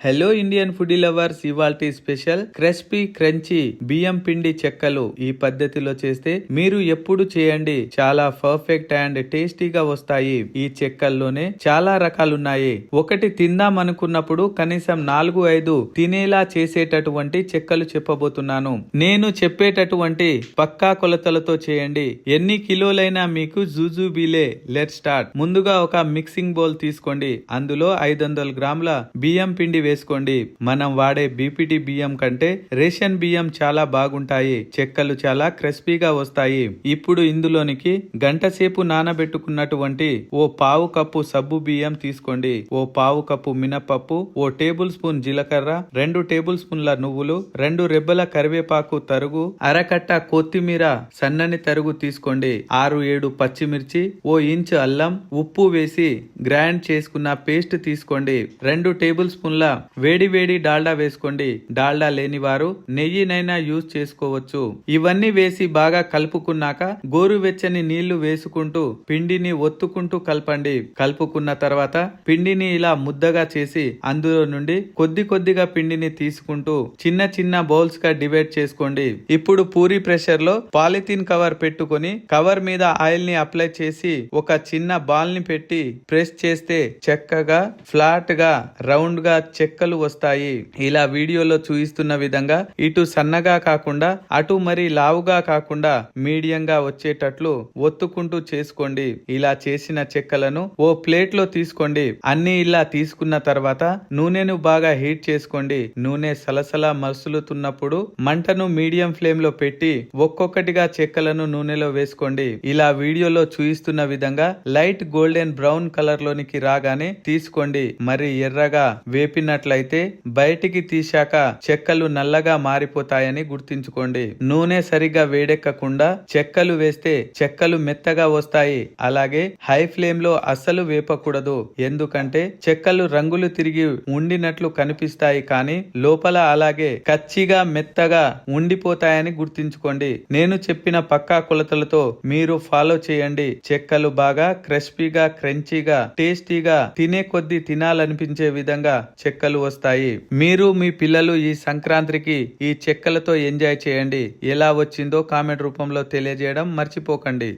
Hello Indian food lovers ఇవాల్టి special crispy crunchy బియ్యం పిండి చెక్కలు ఈ పద్ధతిలో చేస్తే మీరు ఎప్పుడు చేయండి. చాలా పర్ఫెక్ట్ అండ్ టేస్టీగా వస్తాయి. ఈ చెక్కల్లోనే చాలా రకాలున్నాయి. ఒకటి తిందాం అనుకున్నప్పుడు కనీసం నాలుగు ఐదు తినేలా చేసేటటువంటి చెక్కలు చెప్పబోతున్నాను. నేను చెప్పేటటువంటి పక్కా కొలతలతో చేయండి. ఎన్ని కిలోలైనా మీకు జూజుబీలే లెట్ స్టార్ట్ ముందుగా ఒక మిక్సింగ్ బౌల్ తీసుకోండి. అందులో ఐదు వందల గ్రాముల బియ్యం పిండి వేసుకోండి. మనం వాడే బీపీటీ బియ్యం కంటే రేషన్ బియ్యం చాలా బాగుంటాయి. చెక్కలు చాలా క్రిస్పీగా వస్తాయి. ఇప్పుడు ఇందులోనికి గంటసేపు నానబెట్టుకున్నటువంటి ఓ పావు కప్పు సబ్బు బియ్యం తీసుకోండి. ఓ పావు కప్పు మినపప్పు ఓ టేబుల్ స్పూన్ జీలకర్ర రెండు టేబుల్ స్పూన్ల నువ్వులు రెండు రెబ్బల కరివేపాకు తరుగు అరకట్ట కొత్తిమీర సన్నని తరుగు తీసుకోండి. ఆరు ఏడు పచ్చిమిర్చి ఓ ఇంచు అల్లం ఉప్పు వేసి గ్రైండ్ చేసుకున్న పేస్ట్ తీసుకోండి. రెండు టేబుల్ స్పూన్ల వేడి వేడి డాల్డా వేసుకోండి. డాల్డా లేని వారు నెయ్యినైనా యూజ్ చేసుకోవచ్చు. ఇవన్నీ వేసి బాగా కలుపుకున్నాక గోరువెచ్చని నీళ్ళు వేసుకుంటూ పిండిని ఒత్తుకుంటూ కలపండి. కలుపుకున్న తర్వాత పిండిని ఇలా ముద్దగా చేసి అందులో నుండి కొద్ది కొద్దిగా పిండిని తీసుకుంటూ చిన్న చిన్న బౌల్స్గా డివైడ్ చేసుకోండి. ఇప్పుడు పూరి ప్రెషర్లో పాలిథిన్ కవర్ పెట్టుకొని కవర్ మీద ఆయిల్ని అప్లై చేసి ఒక చిన్న బాల్ని పెట్టి ప్రెస్ చేస్తే చక్కగా ఫ్లాట్గా రౌండ్గా చెక్కలు వస్తాయి. ఇలా వీడియోలో చూపిస్తున్న విధంగా ఇటు సన్నగా కాకుండా అటు మరి లావుగా కాకుండా మీడియంగా వచ్చేటట్లు ఒత్తుకుంటూ చేసుకోండి. ఇలా చేసిన చెక్కలను ఓ ప్లేట్లో తీసుకోండి. అన్ని ఇలా తీసుకున్న తర్వాత నూనెను బాగా హీట్ చేసుకోండి. నూనె సలసల మసులుతున్నప్పుడు మంటను మీడియం ఫ్లేమ్లో పెట్టి ఒక్కొక్కటిగా చెక్కలను నూనెలో వేసుకోండి. ఇలా వీడియోలో చూపిస్తున్న విధంగా లైట్ గోల్డెన్ బ్రౌన్ కలర్ లోనికి రాగానే తీసుకోండి. మరి ఎర్రగా వేపిన వేపినట్లయితే బయటికి తీశాక చెక్కలు నల్లగా మారిపోతాయని గుర్తుంచుకోండి. నూనె సరిగా వేడెక్కకుండా చెక్కలు వేస్తే చెక్కలు మెత్తగా వస్తాయి. అలాగే హై ఫ్లేమ్లో అస్సలు వేపకూడదు. ఎందుకంటే చెక్కలు రంగులు తిరిగి ఉండినట్లు కనిపిస్తాయి కానీ లోపల అలాగే కచ్చిగా మెత్తగా ఉండిపోతాయని గుర్తుంచుకోండి. నేను చెప్పిన పక్కా కొలతలతో మీరు ఫాలో చేయండి. చెక్కలు బాగా క్రిస్పీగా క్రంచీగా టేస్టీగా తినే కొద్దీ తినాలనిపించే విధంగా చెక్కలు వస్తాయి. మీరు మీ పిల్లలు ఈ సంక్రాంతికి ఈ చెక్కలతో ఎంజాయ్ చేయండి. ఎలా వచ్చిందో కామెంట్ రూపంలో తెలియజేయడం మర్చిపోకండి.